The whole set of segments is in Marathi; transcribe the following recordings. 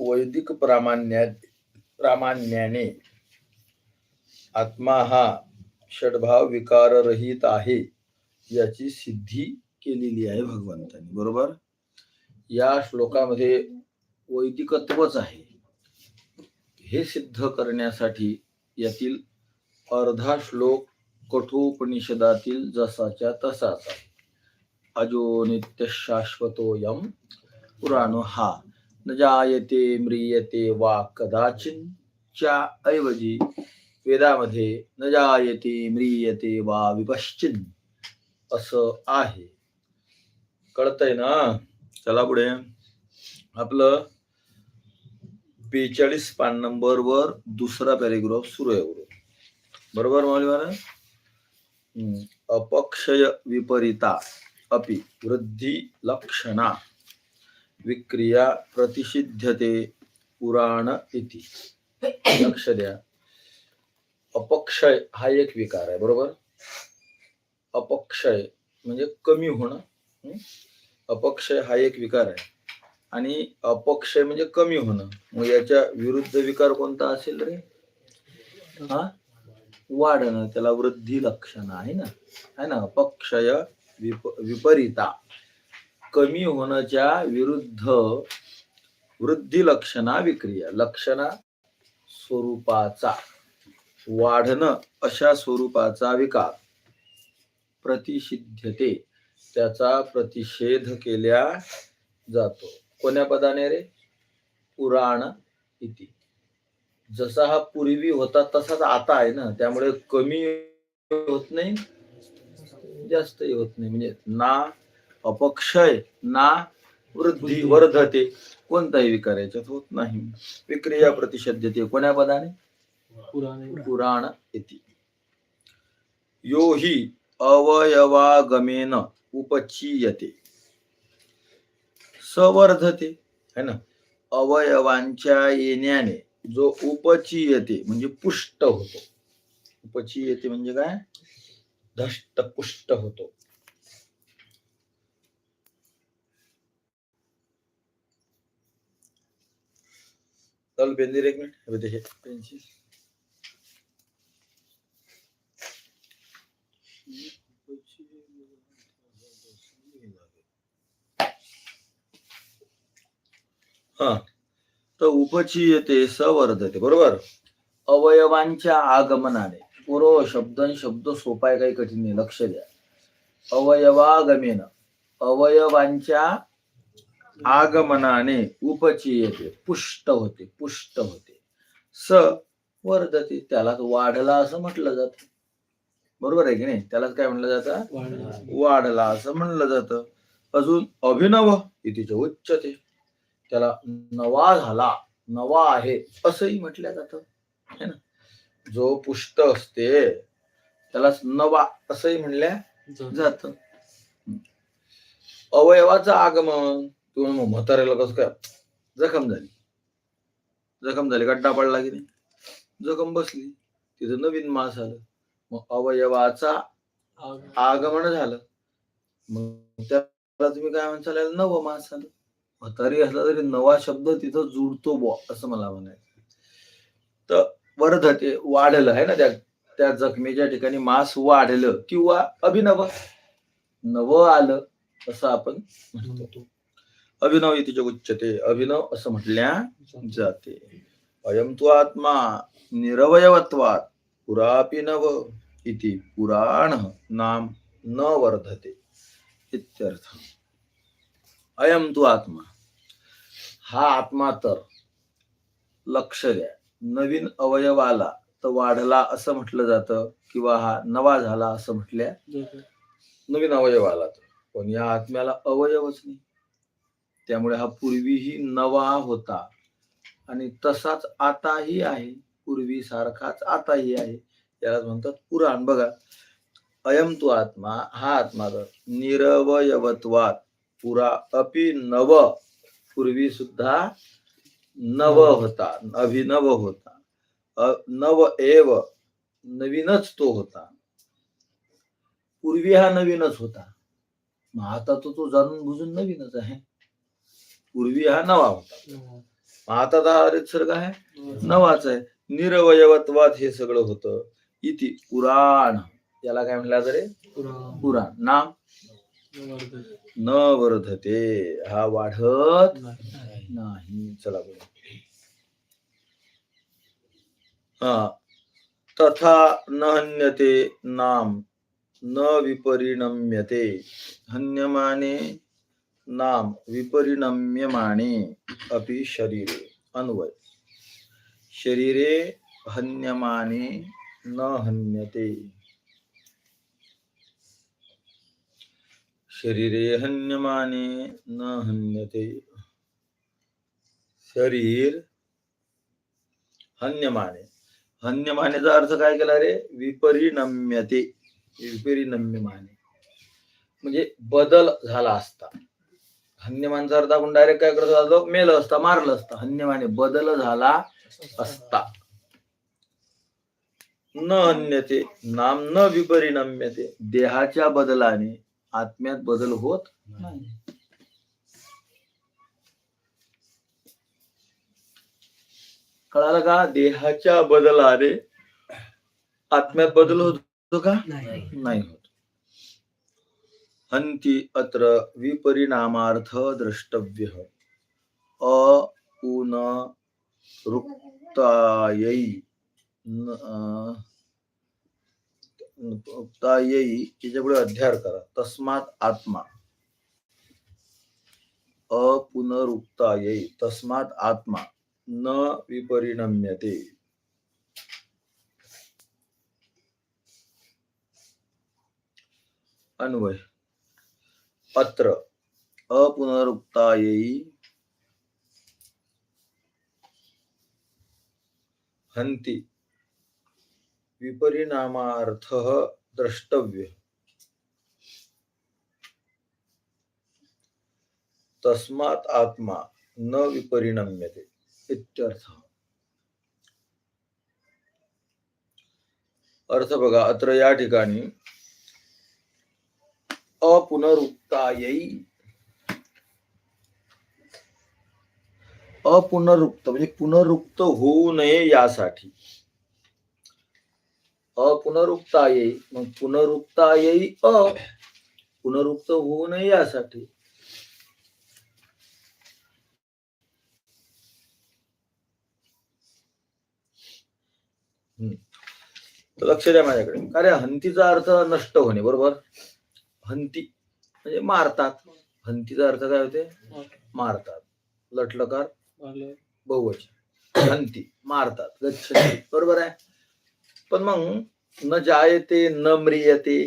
वैदिक प्रामाण्या प्रामाण्याने आत्मा हा षडभाव विकाररहित आहे याची सिद्धी केलेली आहे भगवंतांनी बरोबर? या श्लोकामध्ये वैदिकत्वच आहे. हे सिद्ध करण्यासाठी यातील अर्धा श्लोक कठोपनिषदातील जसाच्या तसाच आहे. अजो नित्य शाश्वतोयम पुराणो हा. न जायते म्रियते वा कदाचिन. च्या ऐवजी वेदामध्ये न जायते म्रियते वा विपश्चिन असं आहे. कळतंय ना? चला पुढे. आपलं बेचाळीस पान नंबर वर दुसरा पॅरेग्राफ सुरू आहे बरोबर बरोबर माऊली महाराज? अपक्षय विपरीता अपि वृद्धी लक्षणा विक्रिया प्रतिषिध्यते पुराण इति. लक्ष द्या. अपक्षय हा एक विकार आहे बरोबर? अपक्षय म्हणजे कमी होणं. अपक्षय हा एक विकार आहे. आणि अपक्षय म्हणजे कमी होणं. मग याच्या विरुद्ध विकार कोणता असेल रे? हा? वाढणं त्याला वृद्धी लक्षण आहे ना? आहे ना? अपक्षय विप विपरीता. कमी होण्याच्या विरुद्ध वृद्धी लक्षणा विक्रिया. लक्षणा स्वरूपाचा वाढणं अशा स्वरूपाचा विकार प्रतिषिध्यते. त्याचा प्रतिषेध केल्या जातो. कोण्या पदाने रे? पुराण इति. जसा हा पूर्वी होता तसाच आता आहे ना. त्यामुळे कमी होत नाही जास्तही होत नाही. म्हणजे ना अपक्षय ना वृद्धी वर्धते. कोणताही विकार याच्यात होत नाही. विक्रिया प्रतिषध्यते कोण्या पदाने? पुराण. इति यो हि अवयवागमेन उपचीयते. सवर्धते. है ना? अवयवांच्या येण्याने जो उपचीयते म्हणजे पुष्ट होतो. उपचीयते म्हणजे काय? धष्ट पुष्ट होतो. चल बेंदीर एक मिनिट हे बघ, हे पेन्सिल हा तर उपचीयते सवर्धते बरोबर अवयवांच्या आगमनाने. पूर्व शब्द आणि शब्द सोपाय काही कठीण नाही लक्ष द्या. अवयवागमेन. अवयवांच्या आगमनाने उपचीयते पुष्ट होते पुष्ट होते. स वर्धते त्याला वाढला असं म्हटलं जात. बरोबर आहे की नाही? त्यालाच काय म्हटलं जातं? वाढला असं म्हणलं जातं. अजून अभिनव इथे उच्चते त्याला नवा झाला नवा आहे असंही म्हटलं जातं. है ना? जो पुष्ट असते त्याला नवा असंही म्हणल्या जात. अवयवाचं आगमन किंवा मग म्हाताऱ्याला कसं काय जखम झाली? जखम झाली गड्डा पडला की नाही? जखम बसली. तिथं नवीन मास आलं. मग अवयवाचा आगमन झालं. मग त्याला तुम्ही काय म्हणसाल नवं मास आलं. म्हातारी असला तरी नवा शब्द तिथं जुळतो बो असं मला म्हणायचं. तर वर्धते वाढलं आहे ना त्या त्या जखमेच्या ठिकाणी मास वाढलं किंवा अभिनव. नव आलं असं आपण म्हणतो. अभिनव इथे उच्चते अभिनव असं म्हटल्या जाते. अयम तु आत्मा निरवयवत्वात पुरापि नव इति पुराण नाम न वर्धते इत्यर्थ. अयम तु आत्मा हा आत्मा तर लक्ष द्या. नवीन अवयव आला तर वाढला असं म्हटलं जातं किंवा हा नवा झाला असं म्हटल्या नवीन अवयव आला तर. पण या आत्म्याला अवयवच नाही. त्यामुळे हा पूर्वीही नवा होता. आणि तसाच आताही आहे. पूर्वी सारखाच आताही आहे. याला म्हणतात पुराण. बघा अयम तू आत्मा हा आत्मा निरवयवत्वात पुरा अपि नव पूर्वी सुद्धा नव होता अभिनव होता. नव एव नवीनच तो होता. पूर्वी हा नवीनच होता. मग आता तो तो जाणून बुजून नवीनच आहे. पूर्वी हा नवा होता. आता तर हा रितसर्ग आहे नवाच आहे. निरवयवत्वात हे सगळं होतं. इति पुराण. याला काय म्हणलं तरी पुराण. नाम? न वर्धते. हा वाढत नाही. चला बोला हा. तथा न हन्यते नाम. न विपरिणम्यते. हन्यमाने नाम विपरिणम्यमाणे अपि शरीरे अन्वय। शरीरे हन्यमाने न हन्यते। शरीरे हन्यमाने न हन्यते। शरीर हन्यमाने। हन्यमानेचा अर्थ काय केला रे? विपरिणम्यते। विपरिणम्यमाने। म्हणजे बदल झाला असता। हन्यमानचा अर्थ आपण डायरेक्ट काय करतो जातो मेलं असता मारलं असता. हन्यमाने बदल झाला असता. न अन्यते नाम न विपरिणम्यते देहाच्या बदलाने आत्म्यात बदल होत नाही. कळालं का? देहाच्या बदलाने आत्म्यात बदल होतो का? नाही होत. हंती अत्र विपरिणामार्थ द्रष्टव्य। अपुन रुक्तायै न- रुक्तायै याच्यापुढे अध्यार करा तस्मात आत्मा। अपुनरुक्तायै तस्मात आत्मा न विपरिणम्यते। अन्वय। अत्र अपुनरुक्तायै हंती. विपरिणामार्थः द्रष्टव्य. तस्मात् आत्मा न विपरिणम्यते इत्यर्थ. अर्थ बघा अत्र या ठिकाणी अपुनरुक्तायै। अपुनरुक्त म्हणजे पुनरुक्त होऊ नये यासाठी. अपुनरुक्तायै मग पुनरुक्तायै अ पुनरुक्त होऊ नये यासाठी. लक्ष द्या माझ्याकडे. कारण हंतीचा अर्थ नष्ट होणे बरोबर? हंती म्हणजे मारतात. हंतीचा अर्थ काय होते? मारतात. लटलकार बहुवचन. हंती मारतात. गच्छती. बरोबर आहे? पण मग न जायते न म्रियते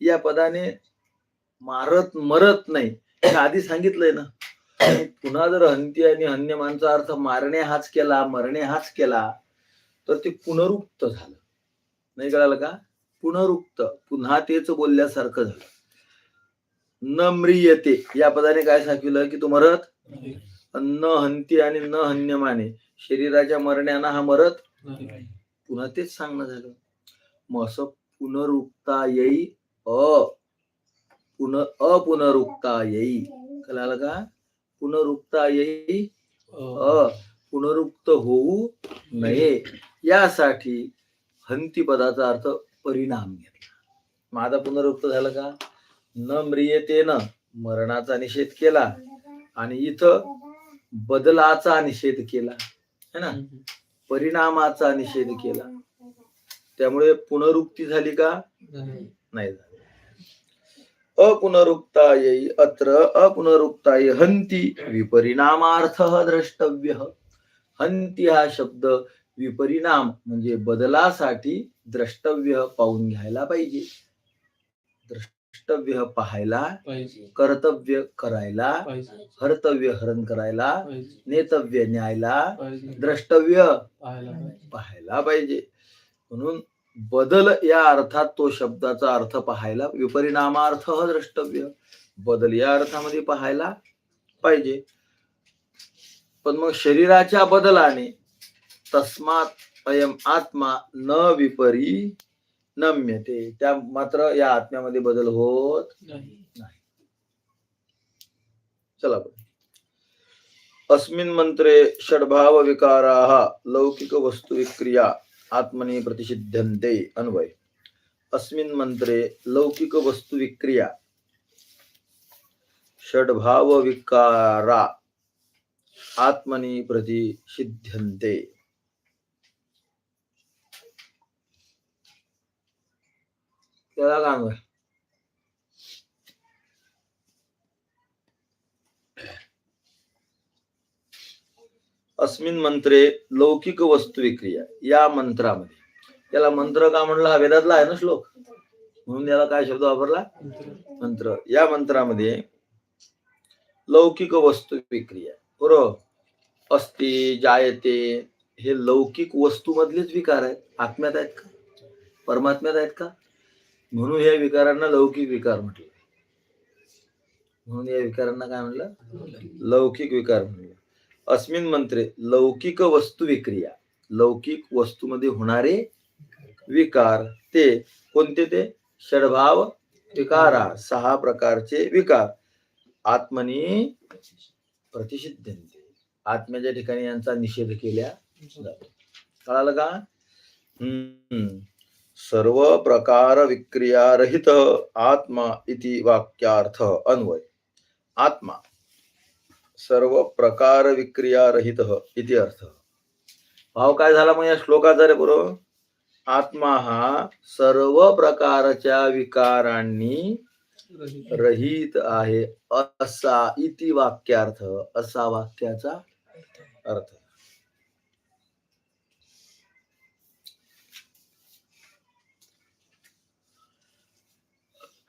या पदाने मारत मरत नाही. हे आधी सांगितलंय ना. पुन्हा जर हंती आणि हन्यमानचा अर्थ मारणे हाच केला मरणे हाच केला तर ते पुनरुक्त झालं. नाही कळालं का? पुनरुक्त. पुन्हा तेच बोलल्यासारखं झालं. न म्रियते या पदाने काय सांगितलं की तो मरत? न हंती आणि न हन्यमाने. शरीराच्या मरण्यानं हा मरत? पुन्हा तेच सांगणं झालं. मग असं पुनरुक्ता येई अ. पुन अपुनरुक्ता येई. कळालं का? पुनरुक्ता येई अ. पुनरुक्त होऊ नये. यासाठी हंती पदाचा अर्थ परिणाम घेतला. माझा पुनरुक्त झालं का? न म्रियतेनं मरणाचा निषेध केला आणि इथं बदलाचा निषेध केला. है ना? परिणामाचा निषेध केला. त्यामुळे पुनरुक्ती झाली का? नाही. झाली. अपुनरुक्तायै अत्र अपुनरुक्ताय हंती विपरिणामार्थ द्रष्टव्य। हंती हा शब्द विपरिणाम म्हणजे बदलासाठी द्रष्टव्य पाहून घ्यायला पाहिजे. द्रष्टव्य पाहायला कर्तव्य करायला हर्तव्य हरण करायला नेतव्य न्यायला द्रष्टव्य पाहायला पाहिजे. पाहायला पाहिजे. म्हणून बदल या अर्थात तो शब्दाचा अर्थ पाहायला विपरिणामार्थ द्रष्टव्य. बदल या अर्थामध्ये पाहायला पाहिजे. पण मग शरीराच्या बदलाने तस्मात अयम आत्मा न विपरी नम्यते त्या मात्र या आत्म्यामध्ये बदल होत नाही. चला. अस्मिन् मंत्रे षड्भाव विकाराः लौकिक वस्तु विक्रिया आत्मनि प्रतिषिध्यन्ते अन्वय. अस्मिन् मंत्रे लौकिक वस्तु विक्रिया षड्भाव विकारा आत्मनि प्रतिषिध्यन्ते। त्याला काय अस्मिन मंत्रे लौकिक वस्तू विक्रिया या मंत्रामध्ये. त्याला मंत्र का म्हणला? हा वेदातला आहे ना श्लोक? म्हणून याला काय शब्द वापरला? मंत्र. या मंत्रामध्ये लौकिक वस्तू विक्रिया बरोबर? अस्ति जायते हे लौकिक वस्तू मधलेच विकार आहेत. आत्म्यात आहेत का? परमात्म्यात आहेत का? म्हणून या विकारांना लौकिक विकार म्हटलं. म्हणून या विकारांना काय म्हणलं? लौकिक विकार म्हणलं. अस्मिन मंत्रे लौकिक वस्तू विक्रिया. लौकिक वस्तूमध्ये होणारे विकार ते कोणते ते? षडभाव विकारा. सहा प्रकारचे विकार. आत्मनी प्रतिषिद्धन्ते आत्म्याच्या ठिकाणी यांचा निषेध केल्या जातो. कळालं का? हम्म. सर्व प्रकार विक्रिया रहित आत्मा इति वाक्यार्थ अन्वय। आत्मा सर्व प्रकार विक्रिया रहित इति अर्थ। भाव काय झाला मग या श्लोकाचा रे बरोबर आत्मा हा सर्व प्रकारच्या विकारांनी रहित आहे असा इति वाक्यार्थ असा वाक्याचा अर्थ।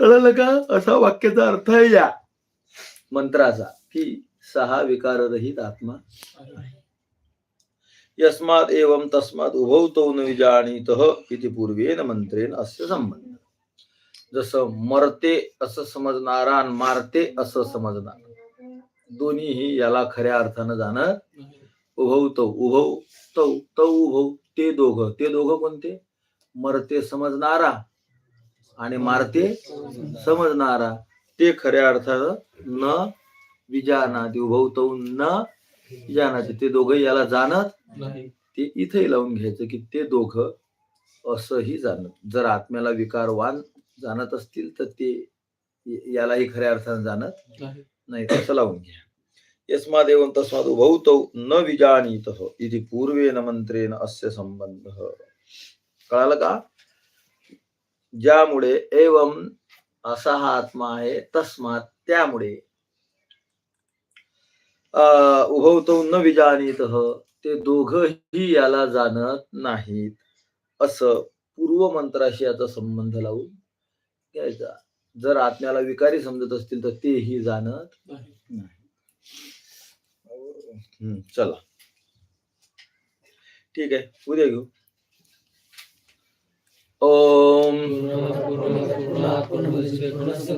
कळलं का? असा वाक्याचा अर्थ आहे या. मंत्राचा की सहा विकाररहित आत्मा यस्मात एवं तस्मात उभौ तो न विजानीतः इति पूर्वेन मंत्रेन अस्य संबंध जसं मरते असं समजणारा आणि मारते असं समजणार. दोन्हीही याला खऱ्या अर्थानं जाणं उभौ तो उभौ तौ तौ उभौ ते दोघं. ते दोघं कोणते? मरते समजणारा आणि मारते समजणारा. ते खऱ्या अर्थानं न विजानाती उभौ तौ न विजानाती ते दोघं याला जाणत ते इथे लावून घ्यायचं की ते दोघं असंही जाणत. जर आत्म्याला विकारवान जाणत असतील तर ते यालाही खऱ्या अर्थानं जाणत नाही. तसं लावून घ्या. यस्मादेव तस्माद उभौतौ न विजानीत इति पूर्वेन मंत्रेन अस्य संबंध कळालं का? ज्यामुळे एवम असा हा आत्मा आहे तस्मात त्यामुळे. अं, उभवतो न विजानीत ते दोघही याला जाणत नाहीत. असं पूर्व मंत्राशी याचा संबंध लावून घ्यायचा. जर आत्म्याला विकारी समजत असतील तर तेही जाणत नाही चला. ठीक आहे उद्या घेऊ. ओम। पूर्णात् पूर्णमुदच्यते पूर्णस्य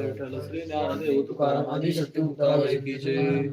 विठ्ठल श्री ज्ञानदेव तुकाराम मुक्ताबाई की जय।